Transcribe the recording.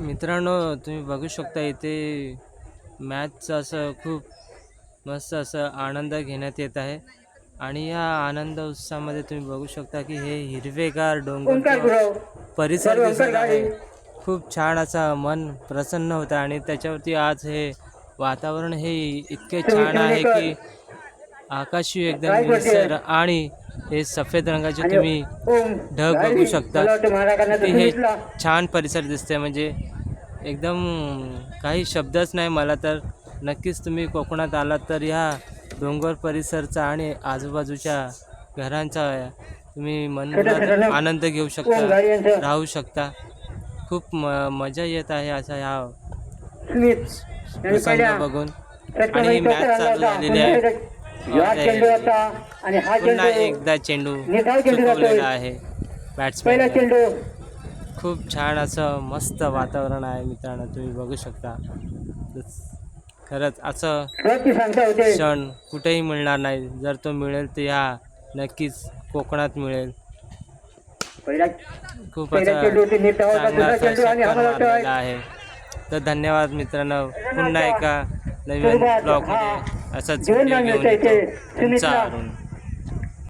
मित्रांनो तुम्ही बघू शकता इथे मॅचचं असं खूप मस्त असं आनंद घेण्यात येत आहे. आणि या आनंद उत्सवामध्ये तुम्ही बघू शकता की हे हिरवेगार डोंगर परिसर दिसत आहे. खूप छान असा मन प्रसन्न होतं आणि त्याच्यावरती आज हे वातावरण हे इतके छान आहे की आकाशी एकदम निळसर आणि हे सफेद रंगाचे तुम्ही ढग बघू शकता. किती हे छान परिसर दिसते म्हणजे एकदम काही शब्दच नाही मला तर. नक्कीच तुम्ही कोकणात आलात तर ह्या डोंगर परिसरचा आणि आजूबाजूच्या घरांचा तुम्ही मनमुराद आनंद घेऊ शकता राहू शकता. खूप म मजा येत आहे असा ह्या प्रसंग बघून. आणि मॅच चालू झालेली आहे. आणि हा पुन्हा चेंडू एकदा चेंडू. चुकवलेला आहे. पहिला बॅट्समॅन चेंडू. खूप छान असं मस्त वातावरण आहे मित्रांनो तुम्ही बघू शकता. खरंच असं क्षण कुठेही मिळणार नाही. जर तो मिळेल तर ह्या नक्कीच कोकणात मिळेल. पहिला खूप पहिला आहे. तर धन्यवाद मित्रांनो. पुन्हा एका नवीन ब्लॉगमध्ये. અચ્છા જોઈ નાખજો છે છે સુમિત્રા